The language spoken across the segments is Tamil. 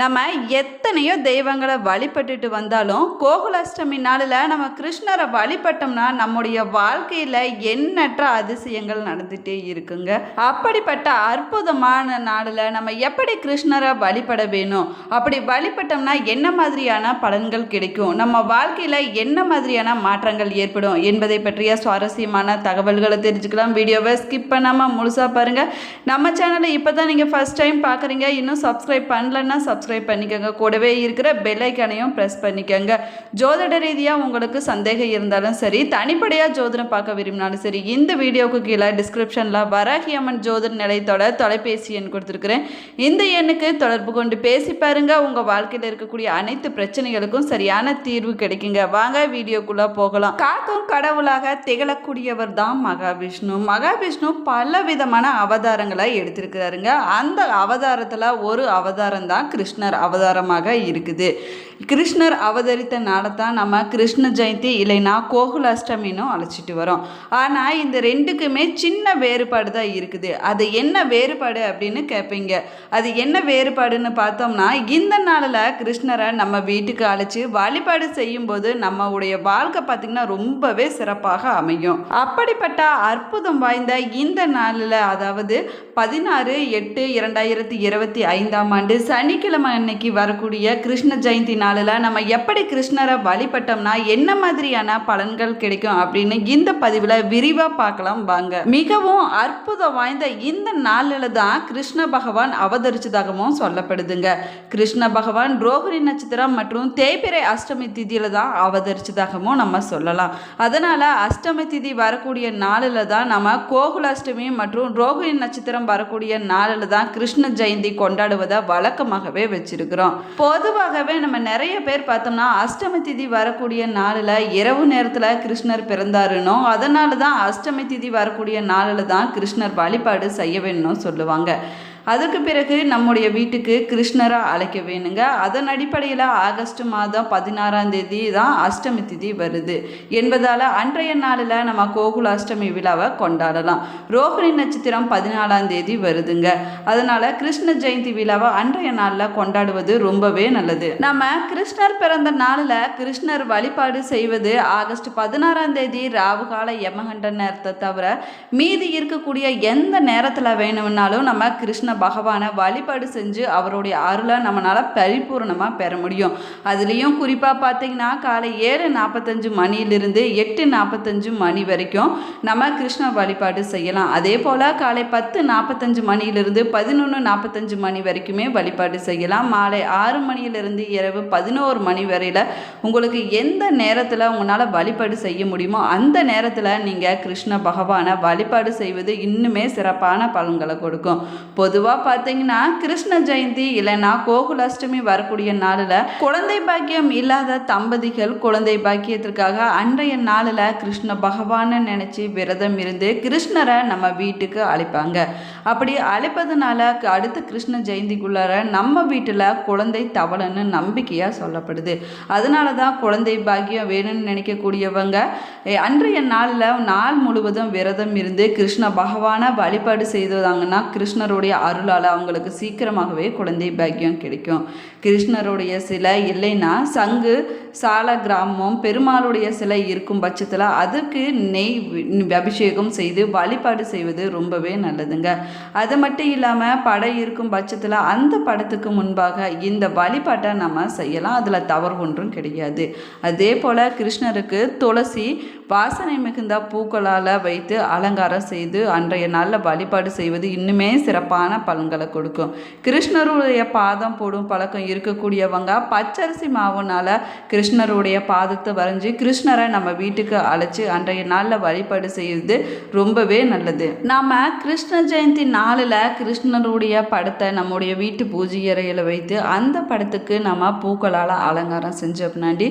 நம்ம எத்தனையோ தெய்வங்களை வழிபட்டுட்டு வந்தாலும் கோகுலாஷ்டமி நாளில் நம்ம கிருஷ்ணரை வழிபட்டோம்னா நம்முடைய வாழ்க்கையில் எண்ணற்ற அதிசயங்கள் நடந்துகிட்டே இருக்குங்க. அப்படிப்பட்ட அற்புதமான நாளில் நம்ம எப்படி கிருஷ்ணரை வழிபட வேணும்? அப்படி வழிபட்டோம்னா என்ன மாதிரியான பலன்கள் கிடைக்கும்? நம்ம வாழ்க்கையில் என்ன மாதிரியான மாற்றங்கள் ஏற்படும்? என்பதை பற்றிய சுவாரஸ்யமான தகவல்களை தெரிஞ்சுக்கலாம். வீடியோவை ஸ்கிப் பண்ணாமல் முழுசாக பாருங்கள் நம்ம சேனலை இப்போ தான் நீங்கள் ஃபஸ்ட் டைம் பார்க்குறீங்க இன்னும் சப்ஸ்கிரைப் பண்ணலன்னா சப்ஸ் சப்ஸ்கிரைப் பண்ணிக்கோங்க. கூடவே இருக்கிற பெல் ஐக்கானையும் ப்ரெஸ் பண்ணிக்கோங்க. ஜோதிட ரீதியாக உங்களுக்கு சந்தேகம் இருந்தாலும் சரி தனிப்படையாக ஜோதிடம் பார்க்க விரும்பினாலும் சரி இந்த வீடியோவுக்கு கீழே டிஸ்கிரிப்ஷனில் வராகி அம்மன் ஜோதிட நிலையத்தோட தொலைபேசி எண் கொடுத்துருக்குறேன். இந்த எண்ணுக்கு தொடர்பு கொண்டு பேசி பாருங்க. உங்கள் வாழ்க்கையில் இருக்கக்கூடிய அனைத்து பிரச்சனைகளுக்கும் சரியான தீர்வு கிடைக்குங்க. வாங்க வீடியோக்குள்ளே போகலாம். காக்கும் கடவுளாக திகழக்கூடியவர் தான் மகாவிஷ்ணு. மகாவிஷ்ணு பல விதமான அவதாரங்களை எடுத்திருக்கிறாருங்க. அந்த அவதாரத்தில் ஒரு அவதாரம் தான் கிருஷ்ண கிருஷ்ணர் அவதாரமாக இருக்குது. கிருஷ்ணர் அவதரித்த நாளை தான் நம்ம கிருஷ்ண ஜெயந்தி இல்லைன்னா கோகுலாஷ்டமின்னு அழைச்சிட்டு வரோம். ஆனால் இந்த ரெண்டுக்குமே சின்ன வேறுபாடு தான் இருக்குது. அது என்ன வேறுபாடு அப்படின்னு கேட்பீங்க அது என்ன வேறுபாடுன்னு பார்த்தோம்னா இந்த நாளில் கிருஷ்ணரை நம்ம வீட்டுக்கு அழைச்சி வழிபாடு செய்யும்போது நம்மளுடைய வாழ்க்கை பார்த்திங்கன்னா ரொம்பவே சிறப்பாக அமையும். அப்படிப்பட்ட அற்புதம் வாய்ந்த இந்த நாளில் அதாவது பதினாறு எட்டு இரண்டாயிரத்தி இருபத்தி ஐந்தாம் ஆண்டு சனிக்கிழமை அன்னைக்கு வரக்கூடிய கிருஷ்ண ஜெயந்தி நாளில் நம்ம எப்படி கிருஷ்ணரை வழிபட்டோம்னா என்ன மாதிரியான பலன்கள் கிடைக்கும் அப்படின்னு இந்த பதிவில் விரிவாக பார்க்கலாம் வாங்க. மிகவும் அற்புதம் வாய்ந்த இந்த நாளில் தான் கிருஷ்ண பகவான் அவதரிச்சதாகவும் சொல்லப்படுதுங்க. கிருஷ்ண பகவான் ரோகிணி நட்சத்திரம் மற்றும் தேய்பிரை அஷ்டமி திதியில் தான் அவதரிச்சதாகவும் நம்ம சொல்லலாம். அதனால் அஷ்டமி திதி வரக்கூடிய நாளில் தான் நம்ம கோகுலாஷ்டமி மற்றும் ரோகிணி நட்சத்திரம் வரக்கூடிய நாளில் தான் கிருஷ்ண ஜெயந்தி கொண்டாடுவதை வழக்கமாகவே வச்சிருக்கிறோம். பொதுவாகவே நம்ம நிறைய பேர் பார்த்தோம்னா அஷ்டமி திதி வரக்கூடிய நாளில் இரவு நேரத்தில் கிருஷ்ணர் பிறந்தாருனோ அதனால தான் அஷ்டமி திதி வரக்கூடிய நாளில் தான் கிருஷ்ணர் வழிபாடு செய்ய வேணும்னு சொல்லுவாங்க. அதுக்கு பிறகு நம்முடைய வீட்டுக்கு கிருஷ்ணரை அழைக்க வேணுங்க. அதன் அடிப்படையில் ஆகஸ்ட் மாதம் பதினாறாம் தேதி தான் அஷ்டமி திதி வருது. என்பதால் அன்றைய நாளில் நம்ம கோகுல அஷ்டமி விழாவை கொண்டாடலாம். ரோஹிணி நட்சத்திரம் பதினாலாம் தேதி வருதுங்க. அதனால் கிருஷ்ண ஜெயந்தி விழாவை அன்றைய நாளில் கொண்டாடுவது ரொம்பவே நல்லது. நம்ம கிருஷ்ணர் பிறந்த நாளில் கிருஷ்ணர் வழிபாடு செய்வது ஆகஸ்ட் பதினாறாம் தேதி ராவுகால யமகண்ட நேரத்தை தவிர மீதி இருக்கக்கூடிய எந்த நேரத்தில் வேணும்னாலும் நம்ம கிருஷ்ண பகவானை வழிபாடு செஞ்சு அவருடைய அருளை நம்மளால் பரிபூர்ணமாக பெற முடியும். அதுலேயும் குறிப்பாக பார்த்தீங்கன்னா காலை ஏழு நாற்பத்தஞ்சு மணியிலிருந்து எட்டு நாற்பத்தஞ்சு மணி வரைக்கும் நம்ம கிருஷ்ண வழிபாடு செய்யலாம். அதே போல் காலை பத்து நாற்பத்தஞ்சு மணியிலிருந்து பதினொன்று நாற்பத்தஞ்சு மணி வரைக்குமே வழிபாடு செய்யலாம். மாலை ஆறு மணியிலிருந்து இரவு பதினோரு மணி வரையில் உங்களுக்கு எந்த நேரத்தில் உங்களால் வழிபாடு செய்ய முடியுமோ அந்த நேரத்தில் நீங்கள் கிருஷ்ண பகவானை வழிபாடு செய்வது இன்னுமே சிறப்பான பலன்களை கொடுக்கும். பொதுவாக பார்த்தீங்கன்னா கிருஷ்ண ஜெயந்தி இல்லைன்னா கோகுலாஷ்டமி வரக்கூடிய நாளில் குழந்தை பாக்கியம் இல்லாத தம்பதிகள் குழந்தை பாக்கியத்திற்காக அன்றைய நாளில் கிருஷ்ண பகவானை நினச்சி விரதம் இருந்து கிருஷ்ணரை நம்ம வீட்டுக்கு அழைப்பாங்க. அப்படி அழைப்பதனால அடுத்த கிருஷ்ண ஜெயந்திக்குள்ளார நம்ம வீட்டில் குழந்தை தவளைன்னு நம்பிக்கையாக சொல்லப்படுது. அதனால தான் குழந்தை பாக்கியம் வேணும்னு நினைக்கக்கூடியவங்க அன்றைய நாளில் நாள் முழுவதும் விரதம் இருந்து கிருஷ்ண பகவானை வழிபாடு செய்தாங்கன்னா கிருஷ்ணருடைய அருளால் அவங்களுக்கு சீக்கிரமாகவே குழந்தை பாக்கியம் கிடைக்கும். கிருஷ்ணருடைய சிலை இல்லைன்னா சங்கு சால கிராமம் பெருமாளுடைய சிலை இருக்கும் பட்சத்தில் அதுக்கு நெய் அபிஷேகம் செய்து வழிபாடு செய்வது ரொம்பவே நல்லதுங்க. அது மட்டும் இல்லாமல் படம் இருக்கும் பட்சத்தில் அந்த படத்துக்கு முன்பாக இந்த வழிபாட்டை நம்ம செய்யலாம். அதில் தவறு ஒன்றும் கிடையாது. அதே போல் கிருஷ்ணருக்கு துளசி வாசனை மிகுந்த பூக்களால் வைத்து அலங்காரம் செய்து அன்றைய நாளில் வழிபாடு செய்வது இன்னுமே சிறப்பான பலன்களை கொடுக்கும். கிருஷ்ணருடைய பாதம் போடும் பழக்கம் இருக்கக்கூடியவங்க பச்சரிசி மாவுனால கிருஷ்ணருடைய பாதத்தை வரைஞ்சி கிருஷ்ணரை நம்ம வீட்டுக்கு அழைச்சி அன்றைய நாளில் வழிபாடு செய்வது ரொம்பவே நல்லது. நாம் கிருஷ்ண ஜெயந்தி நாளில் கிருஷ்ணருடைய படத்தை நம்முடைய வீட்டு பூஜை அறையில் வைத்து அந்த படத்துக்கு நம்ம பூக்களால் அலங்காரம் செஞ்ச பின்னாடி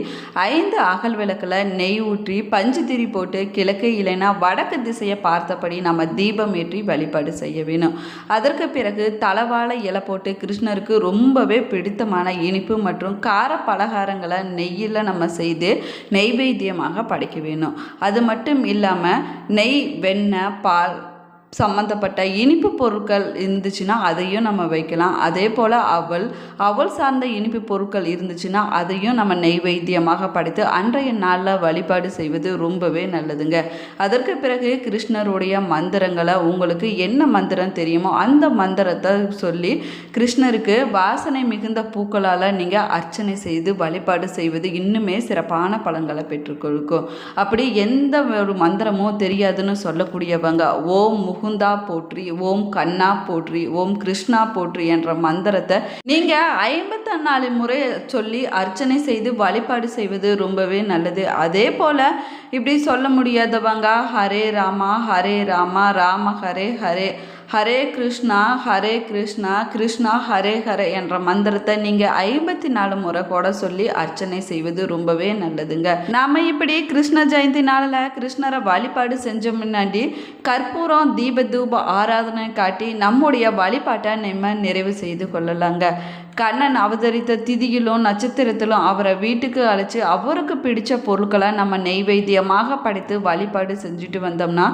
ஐந்து அகல் விளக்கில் நெய் ஊற்றி பஞ்சு திரி போட்டு கிழக்கு இல்லைன்னா வடக்கு திசையை பார்த்தபடி நம்ம தீபம் ஏற்றி வழிபாடு செய்ய வேணும். அதற்கு பிறகு தளவாழ இலை போட்டு கிருஷ்ணருக்கு ரொம்பவே பிடித்தமான இனிப்பு மற்றும் கார பலகாரங்களை நெய்யில் நம்ம செய்து நெய்வேத்தியமாக படைக்க வேணும் அது மட்டும் இல்லாமல் நெய் வெண்ணெய் பால் சம்மந்தப்பட்ட இனிப்பு பொருட்கள் இருந்துச்சுன்னா அதையும் நம்ம வைக்கலாம். அதே போல் அவள் அவள் சார்ந்த இனிப்பு பொருட்கள் இருந்துச்சுன்னா அதையும் நம்ம நெய்வேத்தியமாக படைத்து அன்றைய நாளில் வழிபாடு செய்வது ரொம்பவே நல்லதுங்க. அதற்கு பிறகு கிருஷ்ணருடைய மந்திரங்களை உங்களுக்கு என்ன மந்திரம் தெரியுமோ அந்த மந்திரத்தை சொல்லி கிருஷ்ணருக்கு வாசனை மிகுந்த பூக்களால் நீங்கள் அர்ச்சனை செய்து வழிபாடு செய்வது இன்னுமே சிறப்பான பலன்களை பெற்றுக்கொடுக்கும் அப்படி எந்த ஒரு மந்திரமோ தெரியாதுன்னு சொல்லக்கூடியவங்க ஓம் முகுந்தா போற்றி ஓம் கண்ணா போற்றி ஓம் கிருஷ்ணா போற்றி என்ற மந்திரத்தை நீங்கள் ஐம்பத்தி நாலு முறை சொல்லி அர்ச்சனை செய்து வழிபாடு செய்வது ரொம்பவே நல்லது. அதே போல் இப்படி சொல்ல முடியாதவங்க ஹரே ராமா ஹரே ராமா ராம ஹரே ஹரே ஹரே கிருஷ்ணா ஹரே கிருஷ்ணா கிருஷ்ணா ஹரே ஹரே என்ற மந்திரத்தை நீங்கள் ஐம்பத்தி நாலு முறை கூட சொல்லி அர்ச்சனை செய்வது ரொம்பவே நல்லதுங்க. நாம இப்படி கிருஷ்ண ஜெயந்தி நாளில் கிருஷ்ணரை வழிபாடு செஞ்ச முன்னாடி கற்பூரம் தீப தூப ஆராதனை காட்டி நம்முடைய வழிபாட்டை நம்ம நிறைவு செய்து கொள்ளலாங்க. கண்ணன் அவதரித்த திதியிலும் நட்சத்திரத்திலும் அவரை வீட்டுக்கு அழைச்சி அவருக்கு பிடிச்ச பொருட்களை நம்ம நெய்வேத்தியமாக படைத்து வழிபாடு செஞ்சுட்டு வந்தோம்னா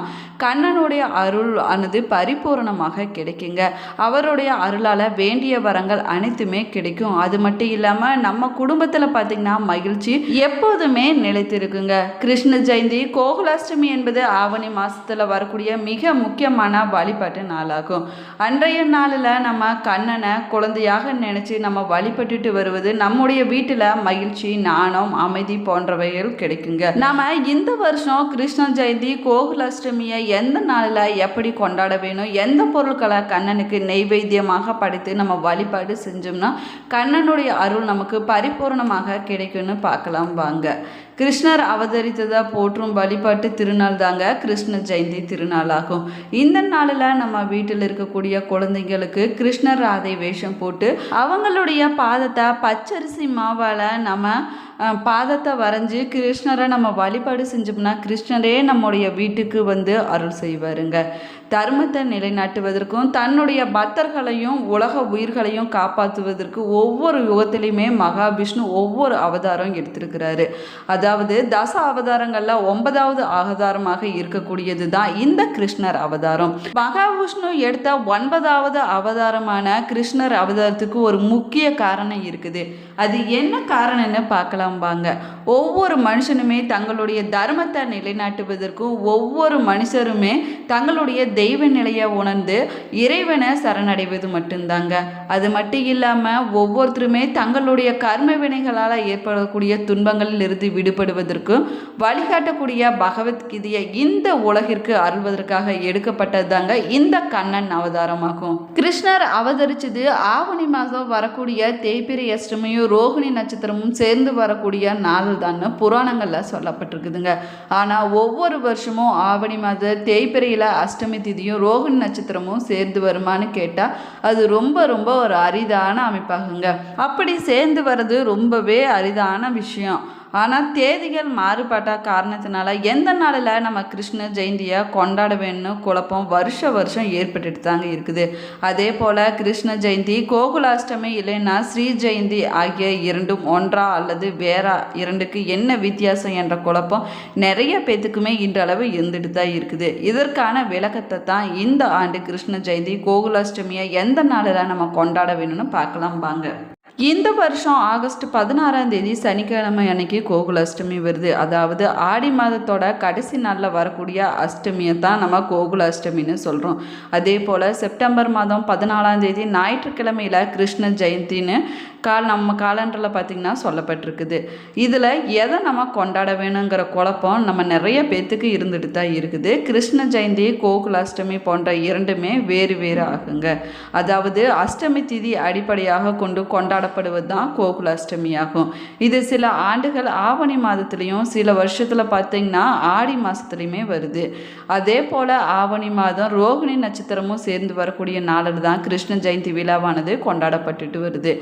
கண்ணனுடைய அருள் ஆனது பரிபூரணமாக கிடைக்குங்க. அவருடைய அருளால் வேண்டிய வரங்கள் அனைத்துமே கிடைக்கும். அது மட்டும் இல்லாமல் நம்ம குடும்பத்தில் பார்த்திங்கன்னா மகிழ்ச்சி எப்போதுமே நிலைத்திருக்குங்க. கிருஷ்ண ஜெயந்தி கோகுலாஷ்டமி என்பது ஆவணி மாதத்தில் வரக்கூடிய மிக முக்கியமான வழிபாட்டு நாளாகும். அன்றைய நாளில் நம்ம கண்ணனை குழந்தையாக நினச்சி நம்ம வழிபட்டுட்டு வருவது நம்முடைய வீட்டில் மகிழ்ச்சி நாணம் அமைதி போன்றவைகள் கிடைக்குங்க. நாம இந்த வருஷம் கிருஷ்ண ஜெயந்தி கோகுலாஷ்டமியை எந்த நாளில் எப்படி கொண்டாட வேணும் எந்த பொருட்களை கண்ணனுக்கு நெய்வேத்தியமாக படைத்து நம்ம வழிபாடு செஞ்சோம்னா கண்ணனுடைய அருள் நமக்கு பரிபூர்ணமாக கிடைக்கும்னு பார்க்கலாம் வாங்க. கிருஷ்ணர் அவதரித்ததாக போற்றும் வழிபாட்டு திருநாள் தாங்க கிருஷ்ண ஜெயந்தி திருநாளாகும். இந்த நாளில் நம்ம வீட்டில் இருக்கக்கூடிய குழந்தைங்களுக்கு கிருஷ்ணர் ராதை வேஷம் போட்டு அவங்களுடைய பாதத்தை பச்சரிசி மாவால் நம்ம பாதத்தை வரைஞ்சி கிருஷ்ணரை நம்ம வழிபாடு செஞ்சோம்னா கிருஷ்ணரே நம்முடைய வீட்டுக்கு வந்து அருள் செய்வாருங்க. தர்மத்தை நிலைநாட்டுவதற்கும் தன்னுடைய பக்தர்களையும் உலக உயிர்களையும் காப்பாற்றுவதற்கு ஒவ்வொரு யுகத்திலையுமே மகாவிஷ்ணு ஒவ்வொரு அவதாரம் எடுத்திருக்கிறாரு. அதாவது தச அவதாரங்களில் ஒன்பதாவது அவதாரமாக இருக்கக்கூடியது தான் இந்த கிருஷ்ணர் அவதாரம். மகாவிஷ்ணு எடுத்த ஒன்பதாவது அவதாரமான கிருஷ்ணர் அவதாரத்துக்கு ஒரு முக்கிய காரணம் இருக்குது. அது என்ன காரணம்னு பார்க்கலாம் வாங்க. ஒவ்வொரு மனுஷனுமே தங்களுடைய தர்மத்தை நிலைநாட்டுவதற்கும் ஒவ்வொரு மனுஷருமே தங்களுடைய தெய்வ நிலையை உணர்ந்து இறைவனை சரணடைவது மட்டும்தாங்க. அது மட்டும் இல்லாமல் ஒவ்வொருத்தருமே தங்களுடைய கர்ம வினைகளால் ஏற்படக்கூடிய துன்பங்களில் இருந்து விடுபடுவதற்கும் வழிகாட்டக்கூடிய பகவத்கீதையை இந்த உலகிற்கு அருள்வதற்காக எடுக்கப்பட்டதுதாங்க இந்த கண்ணன் அவதாரமாகும். கிருஷ்ணர் அவதரிச்சது ஆவணி மாதம் வரக்கூடிய தேய்பிரி அஷ்டமியும் ரோகிணி நட்சத்திரமும் சேர்ந்து வரக்கூடிய நாள் தான் புராணங்களில் சொல்லப்பட்டிருக்குதுங்க. ஆனால் ஒவ்வொரு வருஷமும் ஆவணி மாத தேய்பிரையில் அஷ்டமி திதியும் ரோகிணி நட்சத்திரமும் சேர்ந்து வருமான்னு கேட்டால் அது ரொம்ப ரொம்ப ஒரு அரிதான அமைப்பாகுங்க. அப்படி சேர்ந்து வர்றது ரொம்பவே அரிதான விஷயம். ஆனால் தேதிகள் மாறுபட்ட காரணத்தினால எந்த நாளில் நம்ம கிருஷ்ண ஜெயந்தியை கொண்டாட வேணும்னு குழப்பம் வருஷ வருஷம் ஏற்பட்டுட்டு தாங்க இருக்குது. அதே போல் கிருஷ்ண ஜெயந்தி கோகுலாஷ்டமி இல்லைன்னா ஸ்ரீ ஜெயந்தி ஆகிய இரண்டும் ஒன்றா அல்லது வேற இரண்டுக்கு என்ன வித்தியாசம் என்ற குழப்பம் நிறைய பேத்துக்குமே இன்றளவு இருந்துட்டு தான் இருக்குது. இதற்கான விளக்கத்தை தான் இந்த ஆண்டு கிருஷ்ண ஜெயந்தி கோகுலாஷ்டமியை எந்த நாளில் நம்ம கொண்டாட வேணும்னு பார்க்கலாம் வாங்க. இந்த வருஷம் ஆகஸ்ட் பதினாறாம் தேதி சனிக்கிழமை அன்னைக்கு கோகுலாஷ்டமி வருது. அதாவது ஆடி மாதத்தோட கடைசி நாளில் வரக்கூடிய அஷ்டமியை தான் நம்ம கோகுலாஷ்டமின்னு சொல்கிறோம் அதே போல் செப்டம்பர் மாதம் பதினாலாம் தேதி ஞாயிற்றுக்கிழமையில் கிருஷ்ண ஜெயந்தின்னு கால் நம்ம காலண்டரில் பார்த்திங்கன்னா சொல்லப்பட்டிருக்குது. இதில் எதை நம்ம கொண்டாட வேணுங்கிற குழப்பம் நம்ம நிறைய பேர்த்துக்கு இருந்துட்டு தான் இருக்குது. கிருஷ்ண ஜெயந்தி கோகுலாஷ்டமி போன்ற இரண்டுமே வேறு வேறு ஆகுங்க. அதாவது அஷ்டமி திதி அடிப்படையாக கொண்டு கொண்டாடப்படுவது தான் கோகுலாஷ்டமி ஆகும் இது சில ஆண்டுகள் ஆவணி மாதத்துலேயும் சில வருஷத்தில் பார்த்திங்கன்னா ஆடி மாதத்துலேயுமே வருது. அதே போல் ஆவணி மாதம் ரோகிணி நட்சத்திரமும் சேர்ந்து வரக்கூடிய நாளில் தான் கிருஷ்ண ஜெயந்தி விழாவானது கொண்டாடப்பட்டுட்டு வருது.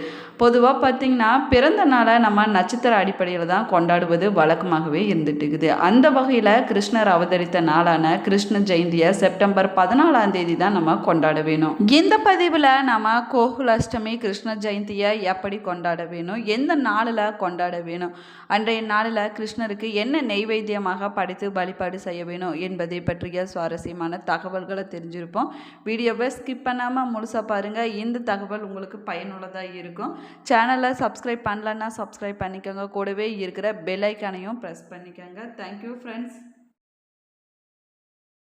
பொதுவாக பார்த்திங்கன்னா பிறந்த நாளை நம்ம நட்சத்திர அடிப்படையில் தான் கொண்டாடுவது வழக்கமாகவே இருந்துட்டு இருக்குது அந்த வகையில் கிருஷ்ணர் அவதரித்த நாளான கிருஷ்ண ஜெயந்தியை செப்டம்பர் பதினாலாம் தேதி தான் நம்ம கொண்டாட வேணும். இந்த பதிவில் நம்ம கோகுலாஷ்டமி கிருஷ்ண ஜெயந்தியை எப்படி கொண்டாட வேணும் எந்த நாளில் கொண்டாட வேணும் அன்றைய நாளில் கிருஷ்ணருக்கு என்ன நெய்வேத்தியமாக படைத்து வழிபாடு செய்ய வேணும் என்பதை பற்றிய சுவாரஸ்யமான தகவல்களை தெரிஞ்சிருப்போம். வீடியோவை ஸ்கிப் பண்ணாமல் முழுசாக பாருங்கள் இந்த தகவல் உங்களுக்கு பயனுள்ளதாக இருக்கும். சேனலை சப்ஸ்கிரைப் பண்ணலன்னா சப்ஸ்கிரைப் பண்ணிக்கோங்க. கூடவே இருக்கிற பெல் ஐக்கானையும் ப்ரெஸ் பண்ணிக்கோங்க. Thank you friends